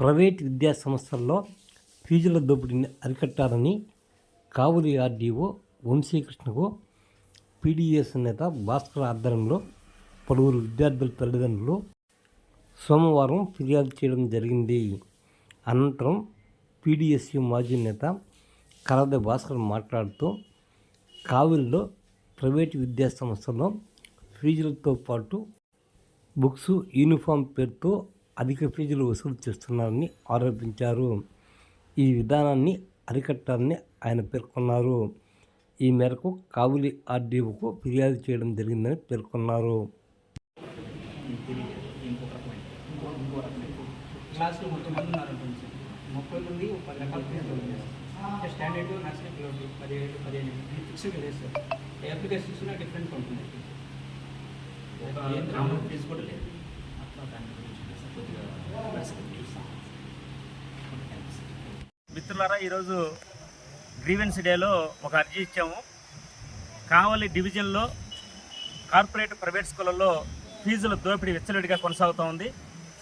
Private విద్యా సంస్థల్లో ఫీజుల దోపిడీని అరికట్టాలని కావులి ఆర్డీఓ వంశీకృష్ణకు పీడీఎస్ నేత భాస్కర్ ఆధ్వర్యంలో పలువురు విద్యార్థుల తల్లిదండ్రులు సోమవారం ఫిర్యాదు చేయడం జరిగింది. అనంతరం పీడీఎస్యు మాజీ నేత కరద భాస్కర్ మాట్లాడుతూ కావిలిలో ప్రైవేటు విద్యా సంస్థల్లో ఫీజులతో పాటు బుక్స్ యూనిఫామ్ పేరుతో అధిక ఫీజులు వసూలు చేస్తున్నారని ఆరోపించారు. ఈ విధానాన్ని అరికట్టాలని ఆయన పేర్కొన్నారు. ఈ మేరకు కావులి ఆర్డీఓకు ఫిర్యాదు చేయడం జరిగిందని పేర్కొన్నారు. క్లాస్లో మొత్తం మంది ఉన్నారనుకోండి సార్. ముప్పై మంది ఒక పది రకాల ఫీజులు ఉన్నాయి అంటే స్టాండర్డ్ నర్సరీ పిల్లలు పదిహేడు పదిహేను. ఇది ఫిక్స్డ్ లేదు సార్. ఏ అప్లికేషన్స్ ఉన్నా డిఫరెంట్ ఉంటుంది. ఒక ఫీజు కూడా లేదు. అట్లా దాని గురించి. మిత్రులారా ఈరోజు గ్రీవెన్స్ డేలో ఒక అర్జీ ఇచ్చాము. కావలి డివిజన్లో కార్పొరేట్ ప్రైవేట్ స్కూళ్ళల్లో ఫీజుల దోపిడీ విచ్చలవిడిగా కొనసాగుతూ ఉంది.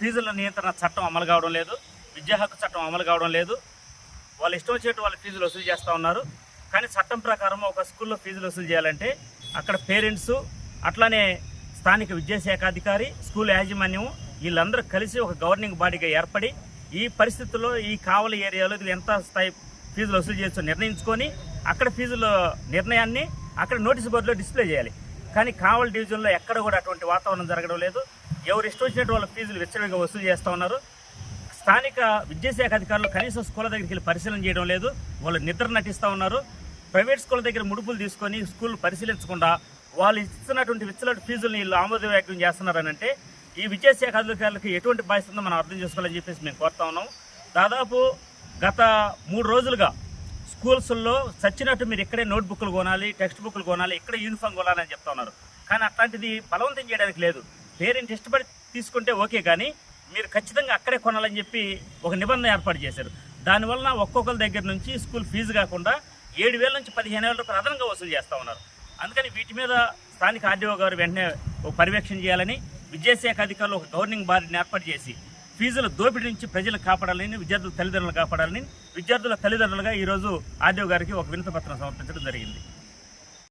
ఫీజుల నియంత్రణ చట్టం అమలు కావడం లేదు. విద్యా హక్కు చట్టం అమలు కావడం లేదు. వాళ్ళు ఇష్టం వచ్చేట్టు వాళ్ళ ఫీజులు వసూలు చేస్తూ ఉన్నారు. కానీ చట్టం ప్రకారం ఒక స్కూల్లో ఫీజులు వసూలు చేయాలంటే అక్కడ పేరెంట్స్ అట్లానే స్థానిక విద్యాశాఖ అధికారి స్కూల్ యాజమాన్యం వీళ్ళందరూ కలిసి ఒక గవర్నింగ్ బాడీగా ఏర్పడి ఈ పరిస్థితుల్లో ఈ కావలి ఏరియాలో ఇది ఎంత స్థాయి ఫీజులు వసూలు చేయొచ్చో నిర్ణయించుకొని అక్కడ ఫీజుల నిర్ణయాన్ని అక్కడ నోటీస్ బోర్డులో డిస్ప్లే చేయాలి. కానీ కావలి డివిజన్లో ఎక్కడ కూడా అటువంటి వాతావరణం జరగడం లేదు. ఎవరు ఇష్టం వచ్చినట్టు వాళ్ళ ఫీజులు విచ్చలవిగా వసూలు చేస్తూ ఉన్నారు. స్థానిక విద్యాశాఖ అధికారులు కనీసం స్కూళ్ళ దగ్గరికి వెళ్ళి పరిశీలన చేయడం లేదు. వాళ్ళు నిద్ర నటిస్తూ ఉన్నారు. ప్రైవేట్ స్కూల్ దగ్గర ముడుపులు తీసుకొని స్కూల్ పరిశీలించకుండా వాళ్ళు ఇస్తున్నటువంటి విచ్చలటి ఫీజులను వీళ్ళు ఆమోదవ్యాఖ్యం చేస్తున్నారని అంటే ఈ విద్యాశాఖ అధికారులకు ఎటువంటి బాధ్యత ఉందో మనం అర్థం చేసుకోవాలని చెప్పేసి మేము కోరుతా ఉన్నాం. దాదాపు గత మూడు రోజులుగా స్కూల్స్లో చచ్చినట్టు మీరు ఇక్కడే నోట్బుక్లు కొనాలి టెక్స్ట్ బుక్లు కొనాలి ఇక్కడే యూనిఫామ్ కొనాలని చెప్తా ఉన్నారు. కానీ అట్లాంటిది బలవంతం చేయడానికి లేదు. పేరెంట్ ఇష్టపడి తీసుకుంటే ఓకే కానీ మీరు ఖచ్చితంగా అక్కడే కొనాలని చెప్పి ఒక నిబంధన ఏర్పాటు చేశారు. దానివల్ల ఒక్కొక్కరి దగ్గర నుంచి స్కూల్ ఫీజు కాకుండా ఏడు వేల నుంచి పదిహేను వేల రూపాయలు అదనంగా వసూలు చేస్తూ ఉన్నారు. అందుకని వీటి మీద స్థానిక ఆర్డీఓ గారు వెంటనే ఒక పర్యవేక్షణ చేయాలని విద్యాశాఖ అధికారులు ఒక గవర్నింగ్ బాడీని ఏర్పాటు చేసి ఫీజుల దోపిడీ నుంచి ప్రజలు కాపాడాలని విద్యార్థుల తల్లిదండ్రులు కాపాడాలని విద్యార్థుల తల్లిదండ్రులుగా ఈరోజు ఆర్డీఓ గారికి ఒక వినతిపత్రం సమర్పించడం జరిగింది.